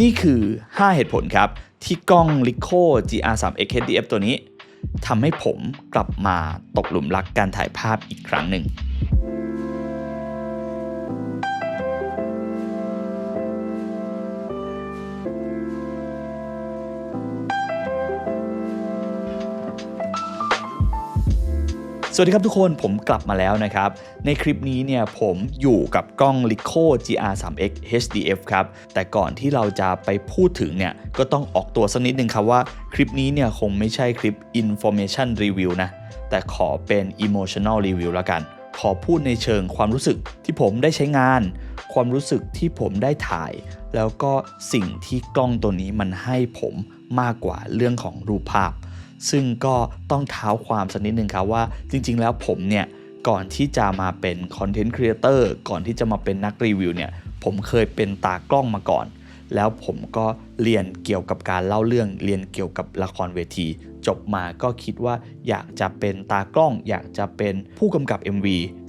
นี่คือ 5 เหตุผลครับ ที่กล้อง Lico GR3X HDF ตัวนี้ทำให้ผมกลับมาตกหลุมรักการถ่ายภาพอีกครั้งหนึ่ง สวัสดีครับทุกคนผมกลับมาแล้วนะครับ ในคลิปนี้เนี่ยผมอยู่กับกล้อง Leica GR3X HDF ครับ แต่ก่อนที่เราจะไปพูดถึงเนี่ย ก็ต้องออกตัวสักนิดนึงครับว่าคลิปนี้เนี่ยคงไม่ใช่คลิป information review นะ แต่ขอเป็น emotional review แล้วกัน ขอพูดในเชิงความรู้สึกที่ผมได้ใช้งาน ความรู้สึกที่ผมได้ถ่าย แล้วก็สิ่งที่กล้องตัวนี้มันให้ผมมากกว่าเรื่องของรูปภาพ ซึ่งก็ต้องเท้าความสักนิดนึงครับว่าจริง ๆ แล้วผมเนี่ยก่อนที่จะมาเป็นคอนเทนต์ครีเอเตอร์ก่อนที่จะมาเป็นนักรีวิวเนี่ยผมเคยเป็นตากล้องมาก่อน แล้วผมก็เรียนเกี่ยวกับการเล่าเรื่องเรียนเกี่ยวกับละครเวที จบมาก็คิดว่าอยากจะเป็นตากล้อง อยากจะเป็นผู้กำกับ MV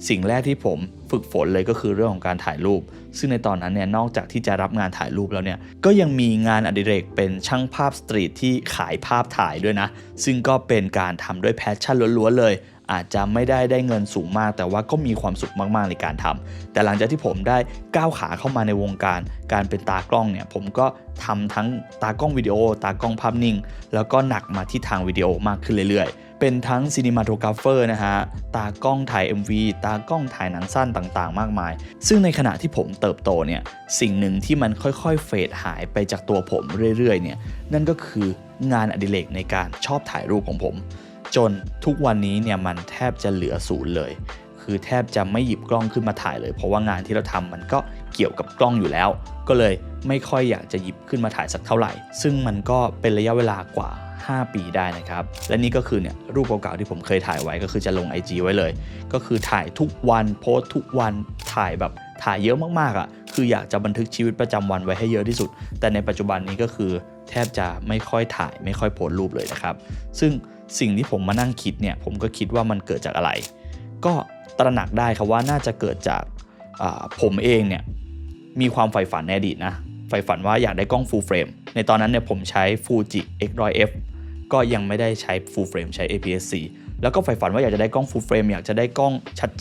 สิ่งแรกที่ผมฝึกฝนเลยก็คือเรื่องของการถ่ายรูป ซึ่งในตอนนั้นเนี่ยนอกจากที่จะรับงานถ่ายรูปแล้วเนี่ยก็ยังมีงานอดิเรกเป็นช่างภาพสตรีทที่ขายภาพถ่ายด้วยนะ ซึ่งก็เป็นการทำด้วยแพชชั่นล้วนๆเลย อาจจะไม่ได้ได้เงินสูงมาก แต่ว่าก็มีความสุขมากๆในการทำแต่หลังจากที่ผมได้ก้าวขาเข้ามาในวงการ การเป็นตากล้องเนี่ยผมก็ทำทั้งตากล้องวิดีโอ ตากล้องภาพนิ่ง แล้วก็หนักมาที่ทางวิดีโอมากขึ้นเรื่อยๆเป็นทั้งซีนิมาโทกราฟเฟอร์นะฮะ ตากล้องถ่าย MV ตากล้องถ่ายหนังสั้นต่างๆ มากมาย ซึ่งในขณะที่ผมเติบโตเนี่ย สิ่งหนึ่งที่มันค่อยๆ เฟดหายไปจากตัวผมเรื่อยๆ เนี่ย นั่นก็คืองานอดิเรกในการชอบถ่ายรูปของผม จนทุกวันนี้เนี่ยมันแทบจะเหลือศูนย์เลย คือแทบจะไม่หยิบกล้องขึ้นมาถ่ายเลย เพราะว่างานที่เราทำมันก็เกี่ยวกับกล้องอยู่แล้ว ก็เลยไม่ค่อยอยากจะหยิบขึ้นมาถ่ายสักเท่าไหร่ ซึ่งมันก็เป็นระยะเวลากว่า 5 ปีได้นะครับ และนี่ก็คือเนี่ยรูปเก่าๆที่ผมเคยถ่ายไว้ก็คือจะลง IG ไว้เลย ก็คือถ่ายทุกวันโพสทุกวันถ่ายแบบถ่ายเยอะมากๆอะ่ะ คืออยากจะบันทึกชีวิตประจำวันไว้ให้เยอะที่สุด แต่ในปัจจุบันนี้ก็คือแทบจะไม่ค่อยถ่ายไม่ค่อยโพสรูปเลยนะครับ ซึ่ง สิ่งที่ผมมานั่งคิดเนี่ยผมก็คิดว่ามันเกิดจากอะไร ก็ตระหนักได้ครับว่าน่าจะเกิดจากผมเองเนี่ยมีความใฝ่ฝันในอดีตนะใฝ่ฝันว่าอยากได้กล้อง full frame ในตอนนั้นเนี่ยผมใช้ Fuji X100F ก็ยังไม่ได้ใช้ full frame ใช้ APS-C แล้วก็ใฝ่ฝันว่าอยากจะได้กล้อง full frame อยากจะได้กล้อง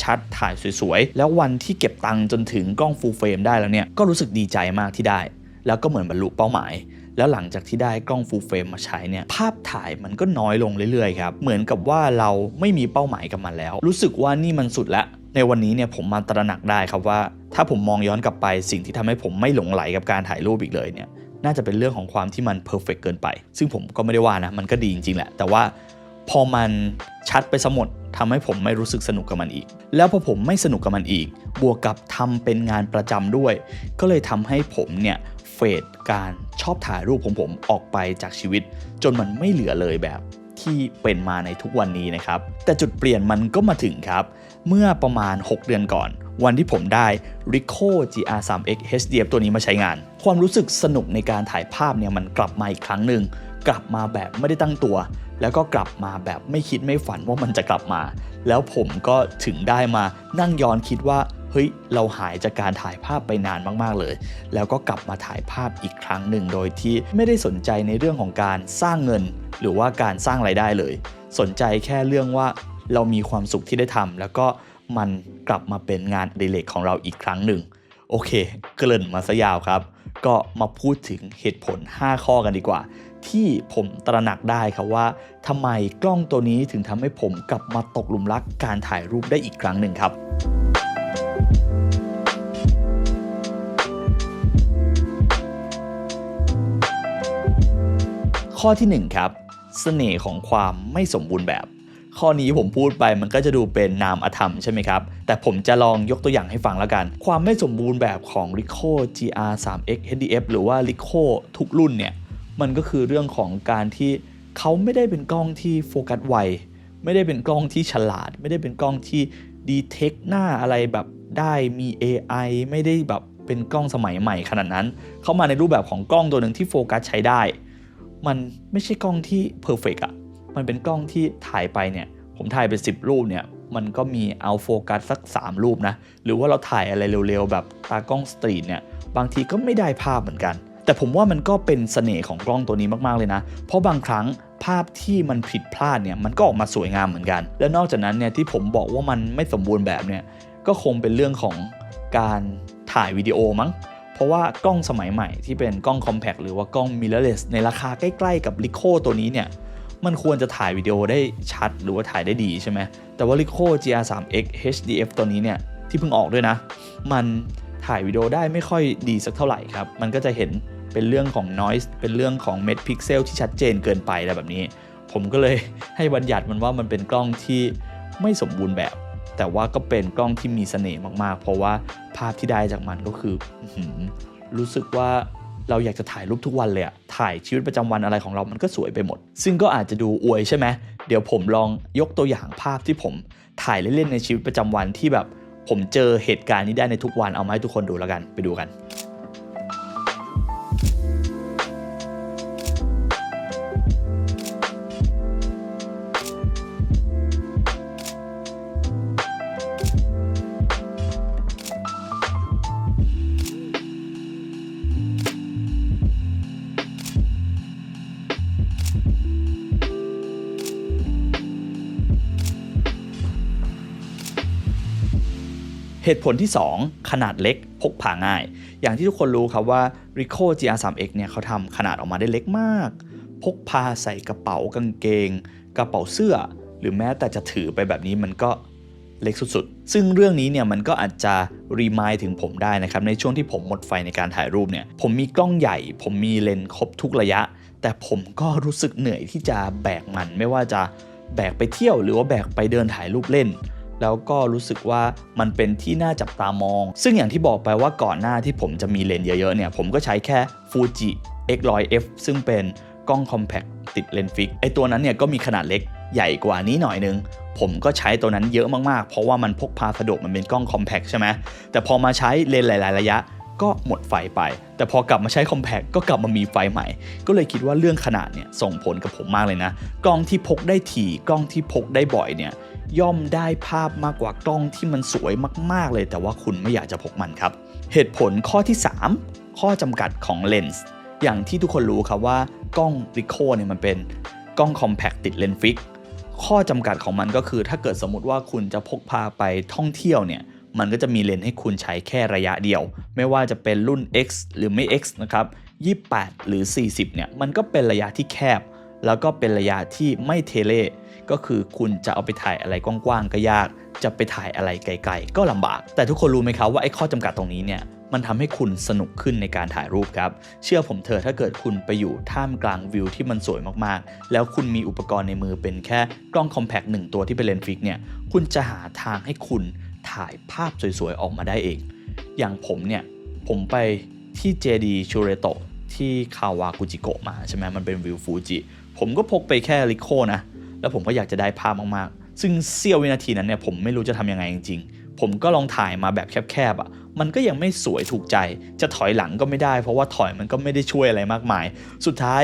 ชัดๆ ถ่ายสวยๆ แล้ววันที่เก็บตังค์จนถึงกล้อง full frame ได้แล้วเนี่ย ก็รู้สึกดีใจมากที่ได้ แล้วก็เหมือนบรรลุเป้าหมาย แล้วหลังจากที่ได้กล้อง full frame มาใช้เนี่ยภาพถ่ายมันก็น้อยลงเรื่อยๆครับเหมือนกับว่าเราไม่มีเป้าหมายกับมันแล้ว รู้สึกว่านี่มันสุดละในวันนี้เนี่ยผมมาตระหนักได้ครับว่า ถ้าผมมองย้อนกลับไปสิ่งที่ทำให้ผมไม่หลงไหลกับการถ่ายรูปอีกเลยเนี่ยน่าจะเป็นเรื่องของความที่มันเพอร์เฟกเกินไป ซึ่งผมก็ไม่ได้ว่านะ มันก็ดีจริงๆแหละ แต่ว่าพอมันชัดไปสมดทำให้ผมไม่รู้สึกสนุกกับมันอีก แล้วพอผมไม่สนุกกับมันอีก บวกกับทำเป็นงานประจำด้วย ก็เลยทำให้ผมเนี่ย เฟดการชอบถ่ายรูปของผมออกไปจากชีวิต จนมันไม่เหลือเลยแบบที่เป็นมาในทุกวันนี้นะครับ แต่จุดเปลี่ยนมันก็มาถึงครับ เมื่อประมาณ 6 เดือนก่อน วันที่ผมได้ Ricoh GR3X HDF ตัวนี้มาใช้งาน ความรู้สึกสนุกในการถ่ายภาพเนี่ยมันกลับมาอีกครั้งหนึ่งกลับมาแบบไม่ได้ตั้งตัว แล้วก็กลับมาแบบไม่คิดไม่ฝันว่ามันจะกลับมา แล้วผมก็ถึงได้มานั่งย้อนคิดว่า ฮ้ยเราหายจากการถ่ายภาพไปนานมากๆเลย แล้วก็กลับมาถ่ายภาพอีกครั้งหนึ่งโดยที่ไม่ได้สนใจในเรื่องของการสร้างเงิน หรือว่าการสร้างไรายได้เลย สนใจแค่เรื่องว่าเรามีความสุขที่ได้ทำแล้วก็มันกลับมาเป็นงานอดิเรกของเราอีกครั้งหนึ่งโอเค เกริ่นมาซะยาวครับ ก็มาพูดถึงเหตุผล 5 ข้อกันดีกว่า ที่ผมตระหนักได้ครับว่าทำไมกล้องตัวนี้ถึงทำให้ผมกลับมาตกหลุมรักการถ่ายรูปได้อีกครั้งหนึ่งครับ ข้อที่ 1 ครับเสน่ห์ของความไม่สมบูรณ์แบบ ข้อนี้ผมพูดไปมันก็จะดูเป็นนามอธรรมใช่ไหมครับ แต่ผมจะลองยกตัวอย่างให้ฟังแล้วกัน ความไม่สมบูรณ์แบบของ r i c o GR3X HDF หรือว่า r i c o ทุกรุ่นเนี่ย มันก็คือเรื่องของการที่เขาไม่ได้เป็นกล้องที่โฟกัสไว ไม่ได้เป็นกล้องที่ฉลาด ไม่ได้เป็นกล้องที่ดีเทคหน้าอะไรแบบได้มี AI ไม่ได้แบบเป็นกล้องสมัยใหม่ขนาดนั้น เข้ามาในรูปแบบของกล้องตัวหนึ่งที่โฟกัสใช้ได้ มันไม่ใช่กล้องที่เพอร์เฟกอะมันเป็นกล้องที่ถ่ายไปเนี่ยผมถ่ายไป 10 รูปเนี่ยมันก็มีเอาโฟกัสสัก 3 รูปนะ หรือว่าเราถ่ายอะไรเร็วๆ แบบตากล้องสตรีทเนี่ยบางทีก็ไม่ได้ภาพเหมือนกัน แต่ผมว่ามันก็เป็นเสน่ห์ของกล้องตัวนี้มากๆเลยนะ เพราะบางครั้งภาพที่มันผิดพลาดเนี่ยมันก็ออกมาสวยงามเหมือนกัน และนอกจากนั้นเนี่ยที่ผมบอกว่ามันไม่สมบูรณ์แบบเนี่ยก็คงเป็นเรื่องของการถ่ายวิดีโอมั้ง เพราะว่ากล้องสมัยใหม่ที่เป็นกล้อง compact หรือว่ากล้อง mirrorless ในราคาใกล้ๆกับ Ricoh ตัวนี้เนี่ยมันควรจะถ่ายวิดีโอได้ชัดหรือว่าถ่ายได้ดีใช่ไหมแต่ว่า Ricoh GR3X HDF ตัวนี้เนี่ยที่เพิ่งออกด้วยนะ มันถ่ายวิดีโอได้ไม่ค่อยดีสักเท่าไหร่ครับ มันก็จะเห็นเป็นเรื่องของ noise เป็นเรื่องของเม็ดพิกเซลที่ชัดเจนเกินไปอะไรแบบนี้ ผมก็เลยให้บัญญัติมันว่ามันเป็นกล้องที่ไม่สมบูรณ์แบบ แต่ว่าก็เป็นกล้องที่มีเสน่ห์มากๆ เพราะว่าภาพที่ได้จากมันก็คือรู้สึกว่าเราอยากจะถ่ายรูปทุกวันเลยอะถ่ายชีวิตประจำวันอะไรของเรามันก็สวยไปหมด ซึ่งก็อาจจะดูอวยใช่ไหมเดี๋ยวผมลองยกตัวอย่างภาพที่ผมถ่ายเล่นๆในชีวิตประจำวันที่แบบ ผมเจอเหตุการณ์นี้ได้ในทุกวันเอามาให้ทุกคนดูแล้วกันไปดูกัน เหตุผลที่ 2 ขนาดเล็กพกพาง่าย อย่างที่ทุกคนรู้ครับว่า Ricoh GR3X เนี่ยเขาทำขนาดออกมาได้เล็กมาก พกพาใส่กระเป๋ากางเกง กระเป๋าเสื้อ หรือแม้แต่จะถือไปแบบนี้มันก็เล็กสุดๆ ซึ่งเรื่องนี้เนี่ยมันก็อาจจะรีมายถึงผมได้นะครับ ในช่วงที่ผมหมดไฟในการถ่ายรูปเนี่ย ผมมีกล้องใหญ่ ผมมีเลนส์ครบทุกระยะ แต่ผมก็รู้สึกเหนื่อยที่จะแบกมัน ไม่ว่าจะแบกไปเที่ยวหรือว่าแบกไปเดินถ่ายรูปเล่น แล้วก็รู้สึกว่ามันเป็นที่น่าจับตามอง ซึ่งอย่างที่บอกไปว่าก่อนหน้าที่ผมจะมีเลนส์เยอะๆเนี่ย ผมก็ใช้แค่ Fuji X100F ซึ่งเป็นกล้อง compact ติดเลนส์ฟิกไอตัวนั้นเนี่ยก็มีขนาดเล็กใหญ่กว่านี้หน่อยนึง ผมก็ใช้ตัวนั้นเยอะมากๆ เพราะว่ามันพกพาสะดวกมันเป็นกล้อง compact ใช่ไหมแต่พอมาใช้เลนส์หลาย ๆ ระยะก็หมดไฟไป แต่พอกลับมาใช้ compact ก็กลับมามีไฟใหม่ ก็เลยคิดว่าเรื่องขนาดเนี่ยส่งผลกับผมมากเลยนะ กล้องที่พกได้ถี่กล้องที่พกได้บ่อยเนี่ย ย่อมได้ภาพมากกว่ากล้องที่มันสวยมาก ๆ เลย แต่ว่าคุณไม่อยากจะพกมันครับ เหตุผลข้อที่ 3 ข้อจำกัดของเลนส์อย่างที่ทุกคนรู้ครับว่ากล้อง Ricoh เนี่ยมันเป็นกล้อง compact ติดเลนส์ฟิกข้อจำกัดของมันก็คือ ถ้าเกิดสมมติว่าคุณจะพกพาไปท่องเที่ยวเนี่ยมันก็จะมีเลนส์ให้คุณใช้แค่ระยะเดียว ไม่ว่าจะเป็นรุ่น X หรือไม่ X นะครับ 28 หรือ 40 เนี่ย มันก็เป็นระยะที่แคบ แล้วก็เป็นระยะที่ไม่เทเล ก็คือคุณจะเอาไปถ่ายอะไรกว้างๆก็ยาก จะไปถ่ายอะไรไกลๆ ก็ลำบาก แต่ทุกคนรู้ไหมครับว่าไอ้ข้อจำกัดตรงนี้เนี่ยมันทำให้คุณสนุกขึ้นในการถ่ายรูปครับ เชื่อผมเถอะถ้าเกิดคุณไปอยู่ท่ามกลางวิวที่มันสวยมากๆ แล้วคุณมีอุปกรณ์ในมือเป็นแค่กล้องคอมแพคหนึ่งตัวที่เป็นเลนส์ฟิกเนี่ยคุณจะหาทางให้คุณถ่ายภาพสวยๆ ออกมาได้เอง อย่างผมเนี่ย ผมไปที่เจดีชูเรโตที่คาวากุจิโกะมาใช่ไหมมันเป็นวิวฟูจิ ผมก็พกไปแค่ริโคนะ แล้วผมก็อยากจะได้ภาพมากๆ ซึ่งเสี้ยววินาทีนั้นเนี่ยผมไม่รู้จะทำยังไงจริงๆ ผมก็ลองถ่ายมาแบบแคบๆอะ่ะ มันก็ยังไม่สวยถูกใจ จะถอยหลังก็ไม่ได้ เพราะว่าถอยมันก็ไม่ได้ช่วยอะไรมากมาย สุดท้าย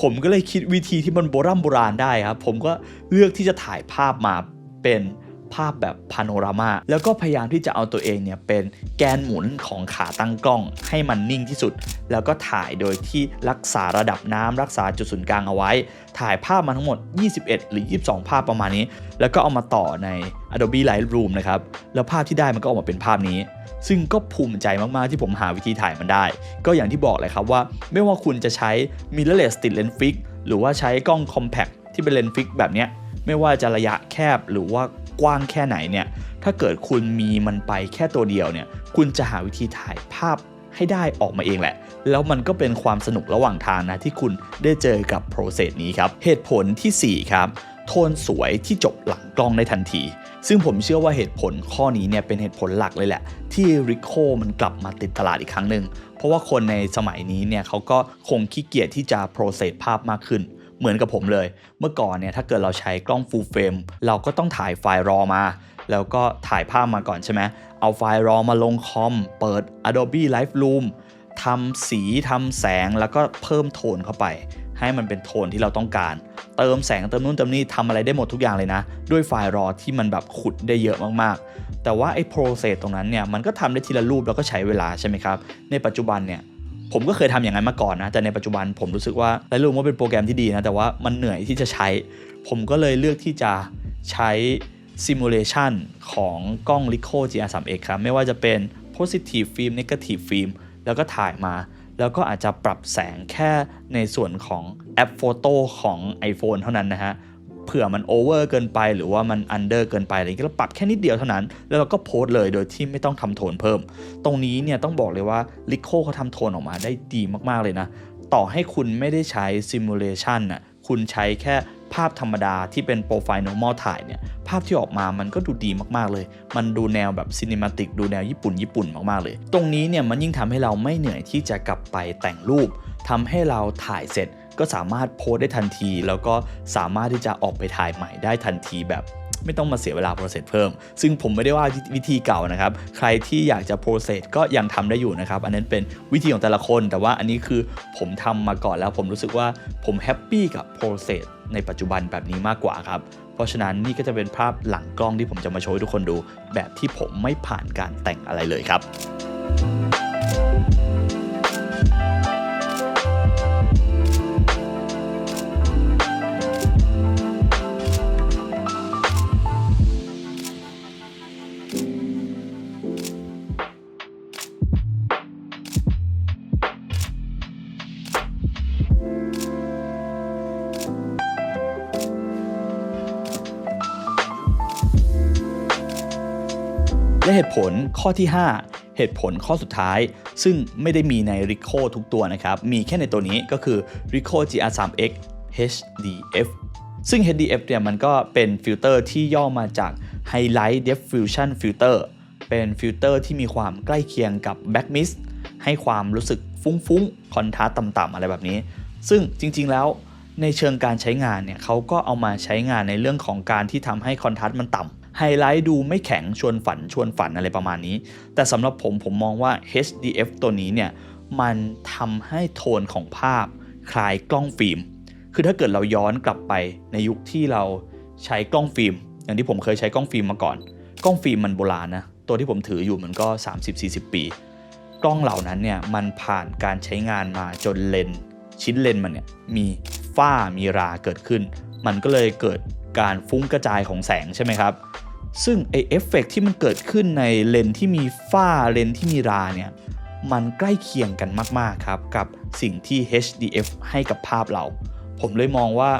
ผมก็เลยคิดวิธีที่มันโบราณโบราณได้ครับ ผมก็เลือกที่จะถ่ายภาพมาเป็น ภาพแบบพาโนรามา แล้วก็พยายามที่จะเอาตัวเองเนี่ยเป็นแกนหมุนของขาตั้งกล้อง ให้มันนิ่งที่สุด แล้วก็ถ่ายโดยที่รักษาระดับน้ำรักษาจุดศูนย์กลางเอาไว้ ถ่ายภาพมาทั้งหมด 21 หรือ 22 ภาพประมาณนี้ แล้วก็เอามาต่อใน Adobe Lightroom นะครับ แล้วภาพที่ได้มันก็ออกมาเป็นภาพนี้ ซึ่งก็ภูมิใจมาก ๆ ที่ผมหาวิธีถ่ายมันได้ ก็อย่างที่บอกเลยครับว่า ไม่ว่าคุณจะใช้ mirrorless ติดเลนส์ฟิกหรือว่าใช้กล้อง compact ที่เป็นเลนส์ฟิกแบบเนี้ยไม่ว่าจะระยะแคบหรือว่า กว้างแค่ไหนเนี่ยถ้าเกิดคุณมีมันไปแค่ตัวเดียวเนี่ยคุณจะหาวิธีถ่ายภาพให้ได้ออกมาเองแหละ แล้วมันก็เป็นความสนุกระหว่างทางนะที่คุณได้เจอกับโปรเซสนี้ครับ เหตุผลทีสี่4 ครับ โทนสวยที่จบหลังกล้องได้ทันที ซึ่งผมเชื่อว่าเหตุผลข้อนี้เนี่ยเป็นเหตุผลหลักเลยแหละ ที่ Rico มันกลับมาติดตลาดอีกครั้งหนึ่ง เพราะว่าคนในสมัยนี้เนี่ยเขาก็คงขี้เกียจที่จะโปรเซสภาพมากขึ้น เหมือนกับผมเลย เมื่อก่อนเนี่ยถ้าเกิดเราใช้กล้อง full frame เราก็ต้องถ่ายไฟล์รอมา แล้วก็ถ่ายภาพมาก่อนใช่ไหมเอาไฟล์รอมาลงคอม เปิด Adobe Lightroom ทำสีทำแสงแล้วก็เพิ่มโทนเข้าไป ให้มันเป็นโทนที่เราต้องการ เติมแสงเติมนู่นเติมนี่ทำอะไรได้หมดทุกอย่างเลยนะ ด้วยไฟล์รอที่มันแบบขุดได้เยอะมากๆ แต่ว่าไอ้โปรเซสตรงนั้นเนี่ยมันก็ทำได้ทีละรูปแล้วก็ใช้เวลาใช่ไหมครับในปัจจุบันเนี่ย ผมก็เคยทำอย่างนั้นมาก่อนนะ แต่ในปัจจุบันผมรู้สึกว่า Lightroom ว่าเป็นโปรแกรมที่ดีนะ แต่ว่ามันเหนื่อยที่จะใช้ ผมก็เลยเลือกที่จะใช้ Simulation ของกล้อง Ricoh GR3X ครับ ไม่ว่าจะเป็น Positive Film Negative Film แล้วก็ถ่ายมา แล้วก็อาจจะปรับแสงแค่ในส่วนของแอปโฟโต้ของ iPhone เท่านั้นนะฮะ เผื่อมันโอเวอร์เกินไป หรือว่ามันอันเดอร์เกินไปอะไรเงี้ยเราปรับแค่นิดเดียวเท่านั้น แล้วเราก็โพสต์เลยโดยที่ไม่ต้องทำโทนเพิ่ม ตรงนี้เนี่ยต้องบอกเลยว่า l i c o เขาทำโทนออกมาได้ดีมากๆเลยนะ ต่อให้คุณไม่ได้ใช้ Simulation น่ะคุณใช้แค่ภาพธรรมดาที่เป็นโปรไฟล์ normal ถ่ายเนี่ย ภาพที่ออกมามันก็ดูดีมากๆเลย มันดูแนวแบบซินิมาติกดูแนวญี่ปุ่นญี่ปุ่นมากๆเลย ตรงนี้เนี่ยมันยิ่งทำให้เราไม่เหนื่อยที่จะกลับไปแต่งรูปทำให้เราถ่ายเสร็จ ก็สามารถโพสได้ทันที แล้วก็สามารถที่จะออกไปถ่ายใหม่ได้ทันทีแบบไม่ต้องมาเสียเวลาโปรเซสเพิ่ม ซึ่งผมไม่ได้ว่าวิธีเก่านะครับ ใครที่อยากจะโปรเซสก็ยังทำได้อยู่นะครับ อันนั้นเป็นวิธีของแต่ละคน แต่ว่าอันนี้คือผมทำมาก่อนแล้วผมรู้สึกว่าผมแฮปปี้กับโปรเซสในปัจจุบันแบบนี้มากกว่าครับ เพราะฉะนั้นนี่ก็จะเป็นภาพหลังกล้องที่ผมจะมาโชว์ให้ทุกคนดู แบบที่ผมไม่ผ่านการแต่งอะไรเลยครับ และเหตุผลข้อที่ 5 เหตุผลข้อสุดท้าย ซึ่งไม่ได้มีใน r i c o ทุกตัวนะครับ มีแค่ในตัวนี้ก็คือ r i c o GR3X HDF ซึ่ง HDF เนี่ยมันก็เป็นฟิลเตอร์ที่ย่อมาจาก Highlight Diffusion Filter เป็นฟิลเตอร์ที่มีความใกล้เคียงกับ Back Mist ให้ความรู้สึกฟุ้งๆ คอนทราสต์ต่ำๆ อะไรแบบนี้ ซึ่งจริงๆแล้วในเชิงการใช้งานเนี่ยเขาก็เอามาใช้งานในเรื่องของการที่ทำให้คอนทราสต์มันต่ำ ไฮไลท์ดูไม่แข็งชวนฝันชวนฝันอะไรประมาณนี้ แต่สำหรับผมผมมองว่า HDF ตัวนี้เนี่ยมันทำให้โทนของภาพคล้ายกล้องฟิล์ม คือถ้าเกิดเราย้อนกลับไปในยุคที่เราใช้กล้องฟิล์ม อย่างที่ผมเคยใช้กล้องฟิล์มมาก่อน กล้องฟิล์มมันโบราณนะ ตัวที่ผมถืออยู่มันก็ 30-40 ปี กล้องเหล่านั้นเนี่ยมันผ่านการใช้งานมาจนเลนชิ้นเลนมันเนี่ยมีฝ้ามีราเกิดขึ้น มันก็เลยเกิดการฟุ้งกระจายของแสงใช่ไหมครับ ซึ่งไอเอฟเฟกที่มันเกิดขึ้นในเลนที่มีฝ้าเลนที่มีราเนี่ยมันใกล้เคียงกันมากๆครับกับสิ่งที่ HDF ให้กับภาพเรา ผมเลยมองว่า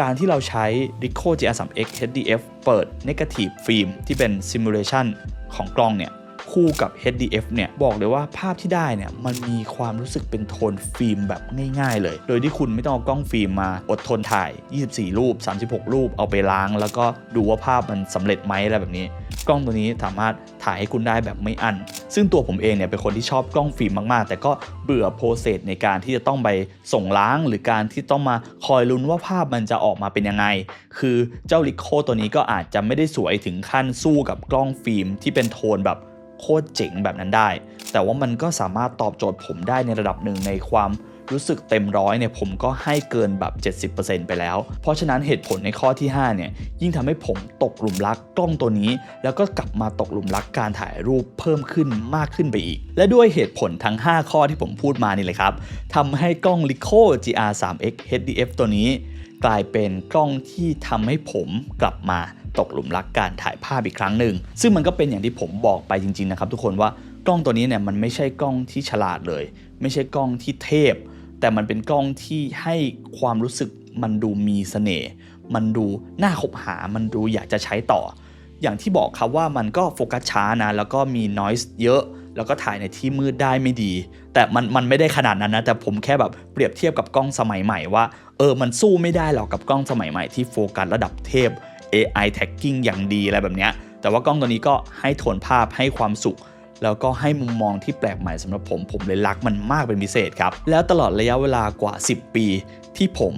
การที่เราใช้ Ricoh GR3X HDF เปิด Negative Film ที่เป็น Simulation ของกล้องเนี่ย คู่กับ HDF เนี่ยบอกเลยว่าภาพที่ได้เนี่ยมันมีความรู้สึกเป็นโทนฟิล์มแบบง่ายๆเลย โดยที่คุณไม่ต้องเอากล้องฟิล์มมาอดทนถ่าย 24 รูป 36 รูปเอาไปล้าง แล้วก็ดูว่าภาพมันสำเร็จไหมอะไรแบบนี้ กล้องตัวนี้สามารถถ่ายให้คุณได้แบบไม่อัน ซึ่งตัวผมเองเนี่ยเป็นคนที่ชอบกล้องฟิล์มมากๆ แต่ก็เบื่อโปรเซสในการที่จะต้องไปส่งล้างหรือการที่ต้องมาคอยลุ้นว่าภาพมันจะออกมาเป็นยังไง คือเจ้าลิโคตัวนี้ก็อาจจะไม่ได้สวยถึงขั้นสู้กับกล้องฟิล์มที่เป็นโทนแบบ โคตรเจ๋งแบบนั้นได้ แต่ว่ามันก็สามารถตอบโจทย์ผมได้ในระดับหนึ่งในความรู้สึกเต็มร้อยเนี่ยผมก็ให้เกินแบบ 70%ไปแล้ว เพราะฉะนั้นเหตุผลในข้อที่ 5 เนี่ย ยิ่งทำให้ผมตกหลุมรักกล้องตัวนี้ แล้วก็กลับมาตกหลุมรักการถ่ายรูปเพิ่มขึ้นมากขึ้นไปอีก และด้วยเหตุผลทั้ง 5 ข้อที่ผมพูดมานี่เลยครับทำให้กล้อง Ricoh GR3X HDF ตัวนี้ กลายเป็นกล้องที่ทำให้ผมกลับมา ตกหลุมรักการถ่ายภาพอีกครั้งหนึ่ง ซึ่งมันก็เป็นอย่างที่ผมบอกไปจริงๆนะครับทุกคนว่ากล้องตัวนี้เนี่ยมันไม่ใช่กล้องที่ฉลาดเลย ไม่ใช่กล้องที่เทพ แต่มันเป็นกล้องที่ให้ความรู้สึกมันดูมีเสน่ห์มันดูน่าคบหา มันดูอยากจะใช้ต่อ อย่างที่บอกครับว่ามันก็โฟกัสช้านะ แล้วก็มี noise เยอะ แล้วก็ถ่ายในที่มืดได้ไม่ดี แต่มันมันไม่ได้ขนาดนั้นนะ แต่ผมแค่แบบเปรียบเทียบกับกล้องสมัยใหม่ว่า เออ มันสู้ไม่ได้หรอกกับกล้องสมัยใหม่ที่โฟกัสระดับเทพ AI tagging อย่างดีอะไรแบบนี้แต่ว่ากล้องตัวนี้ก็ให้โทนภาพให้ความสุข แล้วก็ให้มุมมองที่แปลกใหม่สำหรับผม ผมเลยรักมันมากเป็นพิเศษครับ แล้วตลอดระยะเวลากว่า 10 ปี ที่ผม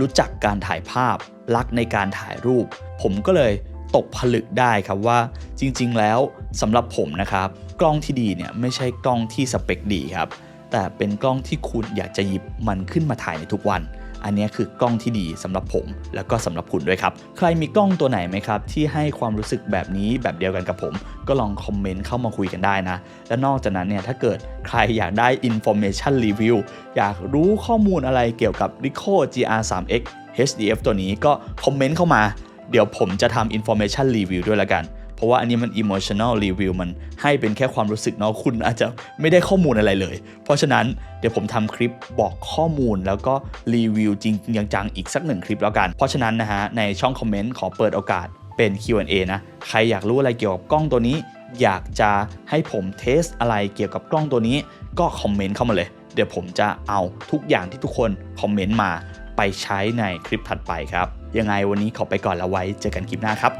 รู้จักการถ่ายภาพ รักในการถ่ายรูป ผมก็เลยตกผลึกได้ครับว่าจริงๆแล้วสำหรับผมนะครับ กล้องที่ดีเนี่ยไม่ใช่กล้องที่สเปคดีครับแต่เป็นกล้องที่คุณอยากจะหยิบมันขึ้นมาถ่ายในทุกวัน อันนี้คือกล้องที่ดีสำหรับผม แล้วก็สำหรับคุณด้วยครับ ใครมีกล้องตัวไหนไหมครับ ที่ให้ความรู้สึกแบบนี้แบบเดียวกันกับผม ก็ลองคอมเมนต์เข้ามาคุยกันได้นะ และนอกจากนั้นเนี่ยถ้าเกิดใครอยากได้ information review อยากรู้ข้อมูลอะไรเกี่ยวกับ Ricoh GR3X HDF ตัวนี้ก็คอมเมนต์เข้ามา เดี๋ยวผมจะทำ information review ด้วยละกัน ราะว่าอันนี้มัน emotional review มันให้เป็นแค่ความรู้สึกเนาะคุณอาจจะไม่ได้ข้อมูลอะไรเลย เพราะฉะนั้นเดี๋ยวผมทำคลิปบอกข้อมูลแล้วก็รีวิวจริงจังๆอีกสักหนึ่งคลิปแล้วกัน เพราะฉะนั้นนะฮะในช่องคอมเมนต์ขอเปิดโอกาสเป็น Q&A นะ ใครอยากรู้อะไรเกี่ยวกับกล้องตัวนี้ อยากจะให้ผมเทสอะไรเกี่ยวกับกล้องตัวนี้ ก็คอมเมนต์เข้ามาเลย เดี๋ยวผมจะเอาทุกอย่างที่ทุกคนคอมเมนต์มาไปใช้ในคลิปถัดไปครับ ยังไงวันนี้ขอไปก่อนแล้วไว้เจอกันคลิปหน้าครับ